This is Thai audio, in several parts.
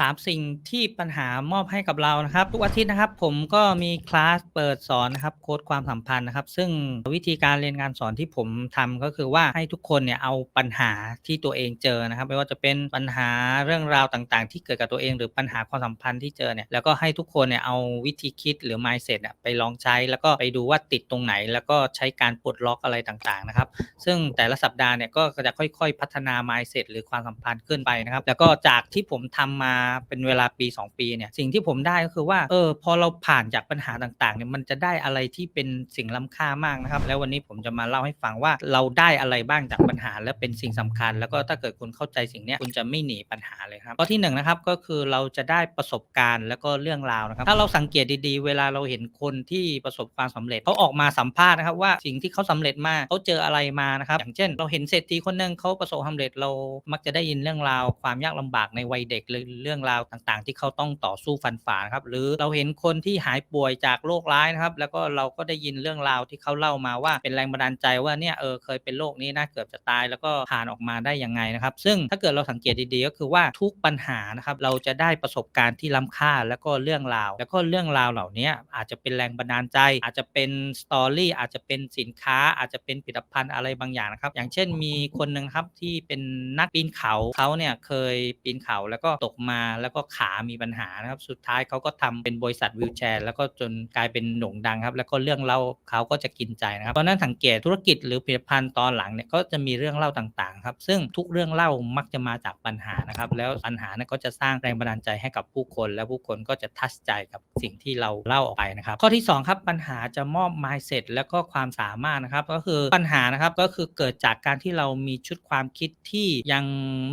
3 สิ่งที่ปัญหามอบให้กับเรานะครับ ทุกอาทิตย์นะครับ ผมก็มีคลาสเปิดสอนนะครับโค้ดความสัมพันธ์นะครับ ซึ่งวิธีการเรียนการสอนที่ผมทำก็คือว่าให้ทุกคนเนี่ยเอาปัญหาที่ตัวเองเจอนะครับ ไม่ว่าจะเป็นปัญหาเรื่องราวต่างๆ ที่เกิดกับตัวเอง หรือปัญหาความสัมพันธ์ที่เจอเนี่ยแล้วก็ให้ทุกคนเนี่ยเอาวิธีคิดหรือ mindset เนี่ยไปลองใช้ แล้วก็ไปดูว่าติดตรงไหน แล้วก็ใช้การปลดล็อกอะไรต่างๆนะครับ ซึ่งแต่ละสัปดาห์เนี่ยก็จะค่อย ๆ พัฒนา mindset หรือความสัมพันธ์ขึ้นไปนะครับ แล้วก็จากที่ผมทำมาเป็นเวลาปี 2 ปีเนี่ยสิ่งที่ผมได้ก็คือว่าเออพอเราผ่านจากปัญหาต่างๆเนี่ยมันจะได้อะไรที่เป็นสิ่งล้ำค่ามากนะครับ แล้ววันนี้ผมจะมาเล่าให้ฟังว่าเราได้อะไรบ้างจากปัญหาและเป็นสิ่งสำคัญ แล้วก็ถ้าเกิดคุณเข้าใจสิ่งนี้คุณจะไม่หนีปัญหาเลยครับข้อที่1นงนะครับก็คือเราจะได้ประสบการณ์แล้วก็เรื่องราวนะครับ ถ้าเราสังเกตดีๆ เวลาเราเห็นคนที่ประสบความสำเร็จเขาออกมาสัมภาษณ์นะครับว่าสิ่งที่เขาสำเร็จมาเขาเจออะไรมานะครับ อย่างเช่น เราเห็นเศรษฐีคนหนึ่งเขาประสบความสำเร็จเรามักจะได้ยินเรื่องราวความยากลำบากในวัยเด็กหรือเรื่องราวต่างๆ ที่เขาต้องต่อสู้ฟันฝ่านครับหรือเราเห็นคนที่หายป่วยจากโรคร้ายนะครับ แล้วก็เราก็ได้ยินเรื่องราวที่เขาเล่ามาว่าเป็นแรงบันดาลใจว่าเนี่ยเออเคยเป็นโรคนี้นะเกือบจะตายแล้วก็ผ่านออกมาได้ยังไงนะครับ ซึ่งถ้าเกิดเราสังเกตดีๆก็คือว่าทุกปัญหานะครับเราจะได้ประสบการณ์ที่ล้ำค่าแล้วก็เรื่องราว แล้วก็เรื่องราวเหล่านี้อาจจะเป็นแรงบันดาลใจ อาจจะเป็นสตอรี่อาจจะเป็นสินค้า อาจจะเป็นผลิตภัณฑ์อะไรบางอย่างนะครับ อย่างเช่นมีคนหนึ่งครับที่เป็นนักปีนเขาเขาเนี่ยเคยปีนเขาแล้วก็ตกมาแล้วก็ขามีปัญหานะครับ สุดท้ายเขาก็ทำเป็นบริษัทวิวแชร์ แล้วก็จนกลายเป็นโด่งดังครับ แล้วก็เรื่องเล่าเขาก็จะกินใจนะครับเพราะนั้นสังเกตธุรกิจหรือผลิตภัณฑ์ตอนหลังเนี่ยก็จะมีเรื่องเล่าต่างๆครับซึ่งทุกเรื่องเล่ามักจะมาจากปัญหานะครับ แล้วปัญหาเนี่ยก็จะสร้างแรงบันดาลใจให้กับผู้คน และผู้คนก็จะทัชใจกับสิ่งที่เราเล่าออกไปนะครับ ข้อที่ 2 ครับปัญหาจะมอบ mindset แล้วก็ความสามารถนะครับ ก็คือปัญหานะครับก็คือเกิดจากการที่เรามีชุดความคิดที่ยัง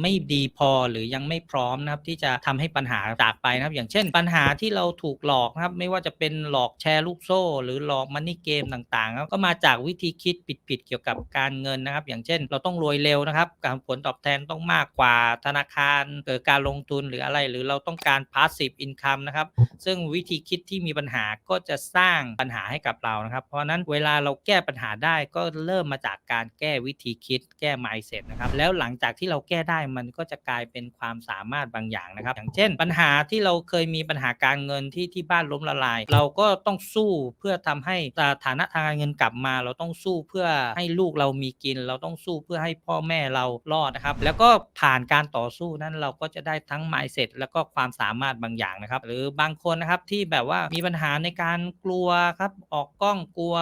ไม่ดีพอหรือยังไม่พร้อมนะครับที่จะทำให้ปัญหาจากไปนะครับ อย่างเช่น ปัญหาที่เราถูกหลอกนะครับ ไม่ว่าจะเป็นหลอกแชร์ลูกโซ่ หรือหลอกมันนี่เกมต่างๆครับก็มาจากวิธีคิดผิดๆเกี่ยวกับการเงินนะครับ อย่างเช่น เราต้องรวยเร็วนะครับ การผลตอบแทนต้องมากกว่าธนาคารเกิดการลงทุนหรืออะไร หรือเราต้องการ passive income นะครับ ซึ่งวิธีคิดที่มีปัญหาก็จะสร้างปัญหาให้กับเรานะครับ เพราะนั้นเวลาเราแก้ปัญหาได้ก็เริ่มมาจากการแก้วิธีคิด แก้ mindset นะครับ แล้วหลังจากที่เราแก้ได้มันก็จะกลายเป็นความสามารถบางอย่างนะครับอย่างเช่น ปัญหาที่เราเคยมีปัญหาการเงินที่ที่บ้านล้มละลาย เราก็ต้องสู้เพื่อทำให้ฐานะทางการเงินกลับมา เราต้องสู้เพื่อให้ลูกเรามีกิน เราต้องสู้เพื่อให้พ่อแม่เรารอดนะครับ แล้วก็ผ่านการต่อสู้นั้นเราก็จะได้ทั้ง mindset แล้วก็ความสามารถบางอย่างนะครับ หรือบางคนนะครับที่แบบว่ามีปัญหาในการกลัวครับ ออกกล้องกลัว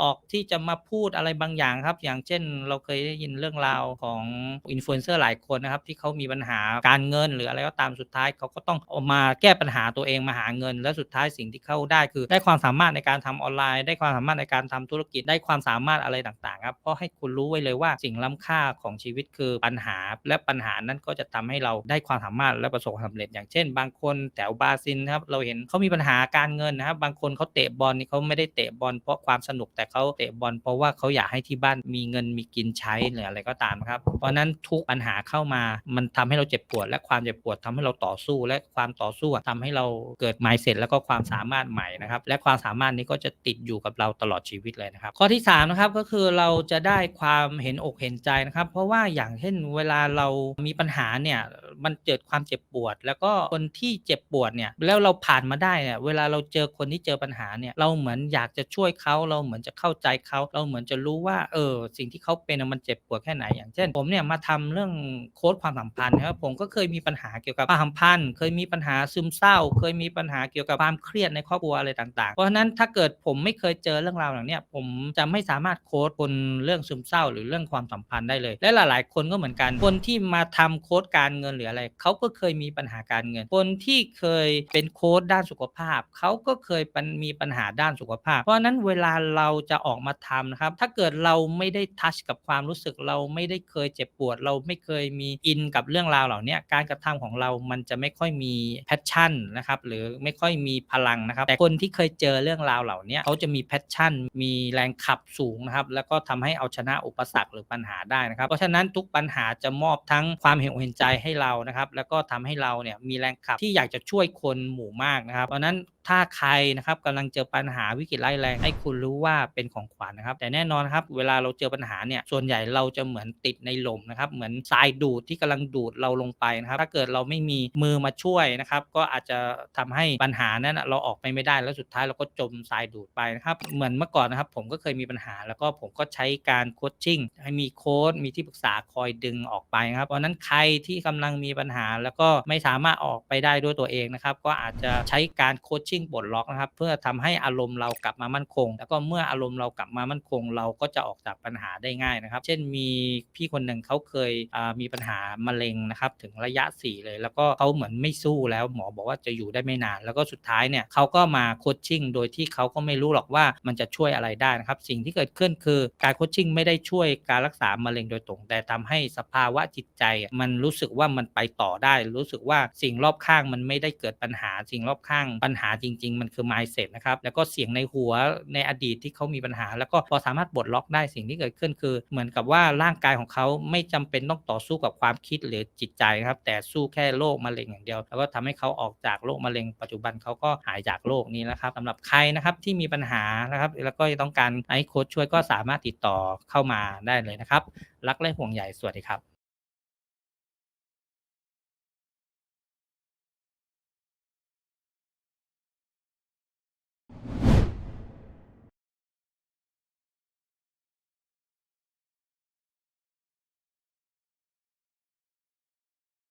ออกที่จะมาพูดอะไรบางอย่างครับ อย่างเช่นเราเคยได้ยินเรื่องราวของอินฟลูเอนเซอร์หลายคนนะครับ ที่เขามีปัญหาการเงินหรืออะไรก็ตามสุดท้ายเขาก็ต้องออกมาแก้ปัญหาตัวเองมาหาเงิน แล้วสุดท้ายสิ่งที่เขาได้คือ ได้ความสามารถในการทำออนไลน์ ได้ความสามารถในการทำธุรกิจได้ความสามารถอะไรต่างๆครับเพราะให้คุณรู้ไว้เลยว่าสิ่งล้ำค่าของชีวิตคือปัญหา และปัญหานั้นก็จะทำให้เราได้ความสามารถและประสบความสำเร็จ อย่างเช่น บางคนแถวบราซิลครับเราเห็นเขามีปัญหาการเงินนะครับบางคนเขาเตะบอลนี่เขาไม่ได้เตะบอลเพราะความสนุกแต่เขาเตะบอลเพราะว่าเขาอยากให้ที่บ้านมีเงินมีกินใช้หรืออะไรก็ตามครับ เพราะนั้นทุกปัญหาเข้ามามันทำให้เราเจ็บปวดและความเจ็บปวดทำให้เราต่อสู้และความต่อสู้ทำให้เราเกิดไมเซ็ตแล้วก็ความสามารถใหม่นะครับ และความสามารถนี้ก็จะติดอยู่กับเราตลอดชีวิตเลยนะครับ ข้อที่3นะครับก็คือเราจะได้ความเห็นอกเห็นใจนะครับ เพราะว่าอย่างเช่นเวลาเรามีปัญหาเนี่ย มันเกิดความเจ็บปวด แล้วก็คนที่เจ็บปวดเนี่ยแล้วเราผ่านมาได้เนี่ยเวลาเราเจอคนที่เจอปัญหาเนี่ยเราเหมือนอยากจะช่วยเขาเราเหมือนจะเข้าใจเขาเราเหมือนจะรู้ว่าเออสิ่งที่เขาเป็นมันเจ็บปวดแค่ไหนอย่างเช่น ผมเนี่ยมาทำเรื่องโค้ดความสัมพันธ์นะครับผมก็เคยมีปัญหาเกี่ยวกับความสัมพันธ์เคยมีปัญหาซึมเศร้า เคยมีปัญหาเกี่ยวกับความเครียดในครอบครัวอะไรต่าง ๆ เพราะฉะนั้นถ้าเกิดผมไม่เคยเจอเรื่องราวอย่างเนี้ยผมจะไม่สามารถโค้ดคนเรื่องซึมเศร้า หรือเรื่องความสัมพันธ์ได้เลย และหลาย ๆ คนก็เหมือนกันคนที่มาทำโค้ดการเงินหรืออะไรเขาก็เคยมีปัญหาการเงิน คนที่เคยเป็นโค้ดด้านสุขภาพเขาก็เคยมีปัญหาด้านสุขภาพ เพราะนั้นเวลาเราจะออกมาทำนะครับ ถ้าเกิดเราไม่ได้ทัชกับความรู้สึกเราไม่ได้เคยเจ็บปวด เราไม่เคยมีอินกับเรื่องราวเหล่านี้การกระทำของเรามันจะไม่ค่อยมีแพชชั่นนะครับหรือไม่ค่อยมีพลังนะครับ แต่คนที่เคยเจอเรื่องราวเหล่านี้เขาจะมีแพชชั่น มีแรงขับสูงนะครับ แล้วก็ทำให้เอาชนะอุปสรรคหรือปัญหาได้นะครับ เพราะฉะนั้นทุกปัญหาจะมอบทั้งความเห็นอกเห็นใจให้เรานะครับแล้วก็ทำให้เราเนี่ยมีแรงขับที่อยากจะช่วยคนหมู่มากนะครับเพราะนั้น ถ้าใครนะครับกำลังเจอปัญหาวิกฤตร้ายแรงให้คุณรู้ว่าเป็นของขวัญนะครับ แต่แน่นอนครับเวลาเราเจอปัญหาเนี่ยส่วนใหญ่เราจะเหมือนติดในลมนะครับ เหมือนทรายดูดที่กำลังดูดเราลงไปนะครับ ถ้าเกิดเราไม่มีมือมาช่วยนะครับ ก็อาจจะทำให้ปัญหานั้นเราออกไปไม่ได้แล้วสุดท้ายเราก็จมทรายดูดไปนะครับเหมือนเมื่อก่อนนะครับ ผมก็เคยมีปัญหา แล้วก็ผมก็ใช้การโคชชิ่งให้มีโค้ชมีที่ปรึกษาคอยดึงออกไปครับเพราะนั้นใครที่กำลังมีปัญหา แล้วก็ไม่สามารถออกไปได้ด้วยตัวเองนะครับก็อาจจะใช้การโคชชิ่งปลดล็อกนะครับ เพื่อทำให้อารมณ์เรากลับมามั่นคง แล้วก็เมื่ออารมณ์เรากลับมามั่นคง เราก็จะออกจากปัญหาได้ง่ายนะครับ เช่นมีพี่คนหนึ่งเขาเคยมีปัญหามะเร็งนะครับถึงระยะ 4 เลย แล้วก็เขาเหมือนไม่สู้แล้วหมอบอกว่าจะอยู่ได้ไม่นาน แล้วก็สุดท้ายเนี่ยเขาก็มาโคชชิ่งโดยที่เขาก็ไม่รู้หรอกว่ามันจะช่วยอะไรได้นะครับ สิ่งที่เกิดขึ้นคือการโคชชิ่งไม่ได้ช่วยการรักษามะเร็งโดยตรง แต่ทำให้สภาวะจิตใจ มันรู้สึกว่ามันไปต่อได้ รู้สึกว่าสิ่งรอบข้างมันไม่ได้เกิดปัญหา สิ่งรอบข้างปัญหาจจริง ๆ มันคือ mindset นะครับแล้วก็เสียงในหัวในอดีตที่เขามีปัญหา แล้วก็พอสามารถปลดล็อกได้สิ่งที่เกิดขึ้นคือ เหมือนกับว่าร่างกายของเขาไม่จำเป็นต้องต่อสู้กับความคิดหรือจิตใจครับ แต่สู้แค่โรคมะเร็งอย่างเดียว แล้วก็ทำให้เขาออกจากโรคมะเร็ง ปัจจุบันเขาก็หายจากโรคนี้แล้วครับสำหรับใครนะครับที่มีปัญหานะครับ แล้วก็ต้องการให้โค้ชช่วยก็สามารถติดต่อเข้ามาได้เลยนะครับ รักและห่วงใยสวัสดีครับ